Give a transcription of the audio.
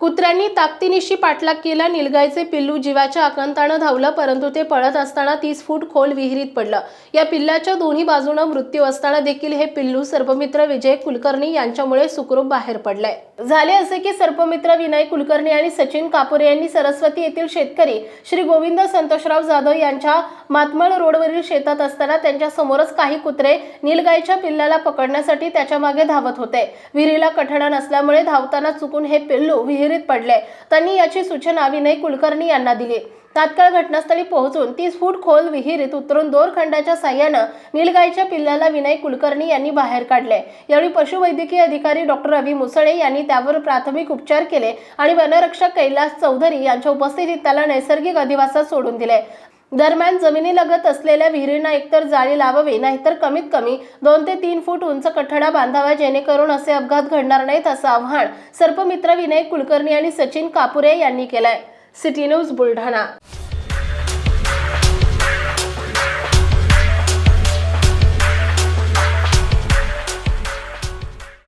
कुत्र्यांनी ताकदीनिशी पाठलाग केला. निलगायचे पिल्लू जीवाच्या आकांतानं धावलं परंतु ते पळत असताना तीस फूट खोल विहिरीत पडलं. या पिल्लाच्या दोन्ही बाजूनं मृत्यू असताना देखील हे पिल्लू सर्पमित्र विजय कुलकर्णी यांच्यामुळे सुखरूप बाहेर पडलंय. झाले असे की सर्पमित्र विनय कुलकर्णी आणि सचिन कापुरे यांनी सरस्वती येथील शेतकरी श्री गोविंद संतोषराव जाधव यांच्या मातमळ रोडवरील शेतात असताना त्यांच्या समोरच काही कुत्रे निलगायच्या पिल्लाला पकडण्यासाठी त्याच्यामागे धावत होते. विहिरीला कठडा नसल्यामुळे धावताना चुकून हे पिल्लू विहिरीत पडले. त्यांनी याची सूचना विनय कुलकर्णी यांना दिली. तात्काळ घटनास्थळी पोहोचून तीस फूट खोल विहिरीत उतरून दोरखंडाच्या साह्यानं नीलगायच्या पिल्लाला विनय कुलकर्णी यांनी बाहेर काढले. यावेळी पशुवैद्यकीय अधिकारी डॉक्टर रवी मुसळे यांनी त्यावर प्राथमिक उपचार केले आणि वनरक्षक कैलास चौधरी यांच्या उपस्थितीत त्याला नैसर्गिक अधिवासात सोडून दिले. दरम्यान जमिनीलगत असलेल्या विहिरींना एकतर जाळी लावावी नाहीतर कमीत कमी दोन ते तीन फूट उंच कठडा बांधावा जेणेकरून असे अपघात घडणार नाहीत असं आव्हान सर्पमित्र विनय कुलकर्णी आणि सचिन कापुरे यांनी केलंय. City news Buldhana.